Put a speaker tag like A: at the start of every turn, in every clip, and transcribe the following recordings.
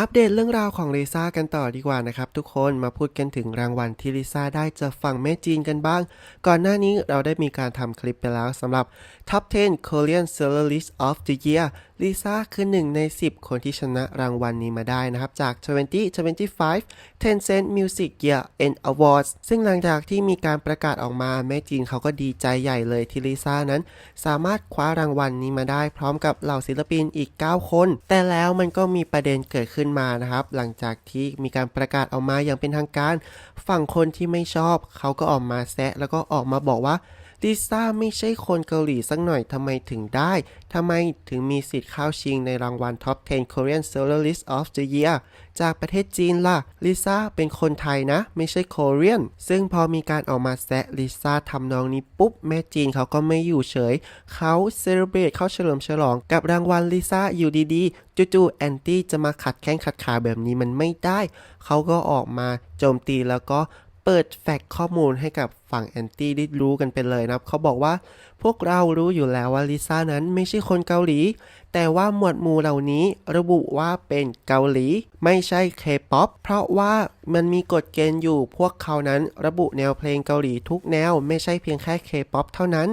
A: อัปเดตเรื่องราวของลิซ่ากันต่อดีกว่านะครับทุกคนมาพูดกันถึงรางวัลที่ลิซ่าได้จากฝั่งแม่จีนกันบ้าง ก่อนหน้านี้เราได้มีการทำคลิปไปแล้วสำหรับ Top 10 Korean Soloist of the Year ลิซ่าคือหนึ่งใน 10 คนที่ชนะรางวัลนี้มาได้นะครับ จาก 2025 Tencent Music Year End Awards ซึ่งหลังจากที่มีการประกาศออกมาแม่จีนเขาก็ดีใจใหญ่เลยที่ลิซ่านั้น สามารถคว้ารางวัลนี้มาได้พร้อมกับเหล่าศิลปินอีก 9 คน แต่แล้วมันก็มีประเด็นเกิดขึ้นมานะครับ หลังจากที่มีการประกาศออกมาอย่างเป็นทางการ ฝั่งคนที่ไม่ชอบเขาก็ออกมาแซะแล้วก็ออกมาบอกว่า ลิซ่าไม่ใช่คนเกาหลีสักหน่อยทำไมถึงได้ทำไมถึงมีสิทธิ์เข้าชิงในรางวัล Top 10 Korean Soloist of the Year จากประเทศจีนล่ะ ลิซ่าเป็นคนไทยนะ ไม่ใช่โคเรียน ซึ่งพอมีการออกมาแซะลิซ่าทำนองนี้ปุ๊บ แม่จีนเขาก็ไม่อยู่เฉย เขาเซเลบรตเข้าเฉลิมฉลองกับรางวัลลิซ่าอยู่ดีๆ จู่ๆแอนตี้จะมาขัดแข้งขัดขาแบบนี้มันไม่ได้ เขาก็ออกมาโจมตีแล้วก็ เปิดแฟกข้อมูลให้กับฝั่งแอนตี้ได้รู้กันไปเลยนะครับ เขาบอกว่าพวกเรารู้อยู่แล้วว่าลิซ่านั้นไม่ใช่คนเกาหลี แต่ว่าหมวดหมู่เหล่านี้ระบุว่าเป็นเกาหลี ไม่ใช่เคป๊อปเพราะว่ามันมีกฎเกณฑ์อยู่พวกเขานั้นระบุแนวเพลงเกาหลีทุกแนว ไม่ใช่เพียงแค่เคป๊อปเท่านั้น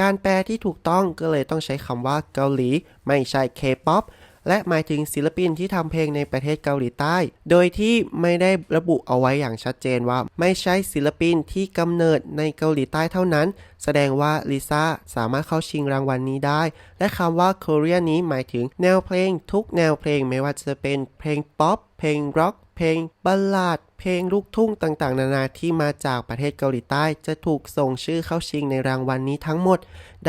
A: การแปลที่ถูกต้องก็เลยต้องใช้คำว่าเกาหลี ไม่ใช่เคป๊อป และหมายถึงศิลปินที่ทำเพลงในประเทศเกาหลีใต้ โดยที่ไม่ได้ระบุเอาไว้อย่างชัดเจนว่า ไม่ใช่ศิลปินที่กำเนิดในเกาหลีใต้เท่านั้น แสดงว่าลิซ่าสามารถเข้าชิงรางวัลนี้ได้ และคำว่า Korea นี้หมายถึงแนวเพลงทุกแนวเพลงไม่ว่าจะเป็นเพลงป๊อป เพลงร็อก เพลงบัลลาด เพลงลูกทุ่งต่างๆ นานาที่มาจากประเทศเกาหลีใต้จะถูกส่งชื่อเข้าชิงในรางวัลนี้ทั้งหมด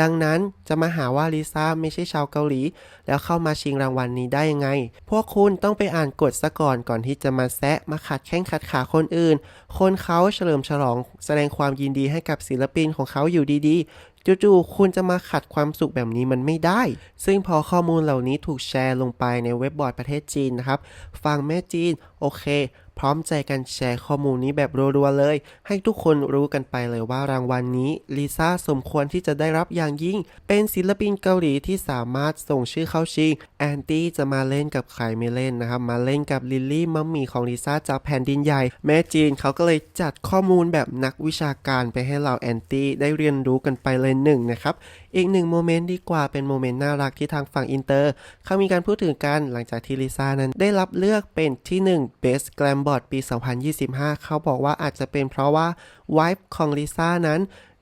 A: ดังนั้นจะมาหาว่าลิซ่าไม่ใช่ชาวเกาหลี แล้วเข้ามาชิงรางวัลนี้ได้ยังไง พวกคุณต้องไปอ่านกฎซะก่อนก่อนที่จะมาแซะมาขัดแข้งขัดขาคนอื่น คนเขาเฉลิมฉลองแสดงความยินดีให้กับศิลปินของเขาอยู่ดีๆ จู่ๆคุณจะมาขัดความสุขแบบนี้มันไม่ได้ ซึ่งพอข้อมูลเหล่านี้ถูกแชร์ลงไปในเว็บบอร์ดประเทศจีนนะครับ ฟังแม่จีน โอเค พร้อมใจกันแชร์ข้อมูลนี้แบบรัวๆเลย ให้ทุกคนรู้กันไปเลยว่ารางวัลนนี้ลิซ่าสมควรที่จะได้รับอย่างยิ่ง เป็นศิลปินเกาหลีที่สามารถส่งชื่อเข้าชิงแอนตี้จะมาเล่นกับใครไม่เล่นนะครับ มาเล่นกับลิลลี่มัมมี่ของลิซ่าจากแผ่นดินใหญ่ แม่จีนเขาก็เลยจัดข้อมูลแบบนักวิชาการไปให้เราแอนตี้ได้เรียนรู้กันไปเลยหนึ่งนะครับ อีกหนึ่งโมเมนต์ดีกว่าเป็นโมเมนต์น่ารักที่ทางฝั่งอินเตอร์ เขามีการพูดถึงกันหลังจากที่ลิซ่านั้นได้รับเลือกเป็นที่ 1 Best Glam Bot ปี 2025 เขาบอกว่าอาจจะเป็นเพราะว่า vibe ของลิซ่านั้น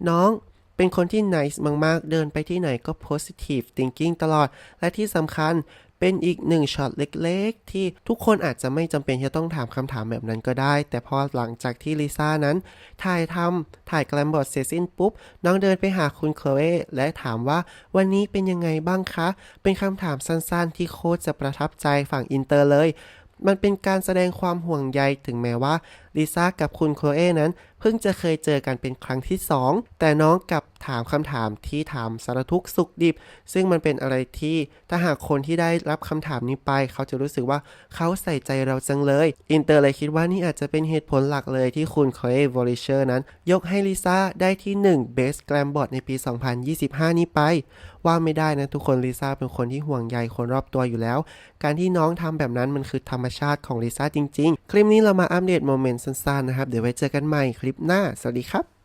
A: น้อง เป็นคนที่ nice มาก ๆ เดินไปที่ไหนก็ positive thinking ตลอด และที่สำคัญเป็นอีกหนึ่งช็อตเล็ก ๆ ที่ทุกคนอาจจะไม่จำเป็นที่จะต้องถามคำถามแบบนั้นก็ได้ แต่พอหลังจากที่ลิซ่านั้น ถ่ายทำถ่ายแกลมบอร์ดเสร็จสิ้นปุ๊บ น้องเดินไปหาคุณโคลเอและถามว่าวันนี้เป็นยังไงบ้างคะ เป็นคำถามสั้นๆ ที่โคตรจะประทับใจฝั่งอินเตอร์เลยมันเป็นการแสดงความห่วงใยถึงแม้ว่า ลิซ่ากับคุณโคลเอนั้น เพิ่งจะเคยเจอกันเป็นครั้งที่ 2 แต่น้องกับถามคำถามที่ถามสารทุกสุขดิบ ซึ่งมันเป็นอะไรที่ถ้าหากคนที่ได้รับคำถามนี้ไป เขาจะรู้สึกว่าเขาใส่ใจเราจังเลย อินเตอร์เลยคิดว่านี่อาจจะเป็นเหตุผลหลักเลยที่คุณโคลเอวอลิเชอร์นั้น ยกให้ลิซ่าได้ที่1 Best Glam Bot ในปี 2025 นี้ไป ว่าไม่ได้นะทุกคนลิซ่าเป็นคนที่ห่วงใยคนรอบตัวอยู่แล้ว การที่น้องทำแบบนั้นมันคือธรรมชาติของลิซ่าจริง ๆ คลิปนี้เรามาอัปเดตโมเมนต์สั้นๆนะครับ เดี๋ยวไว้เจอกันใหม่คลิปหน้า สวัสดีครับ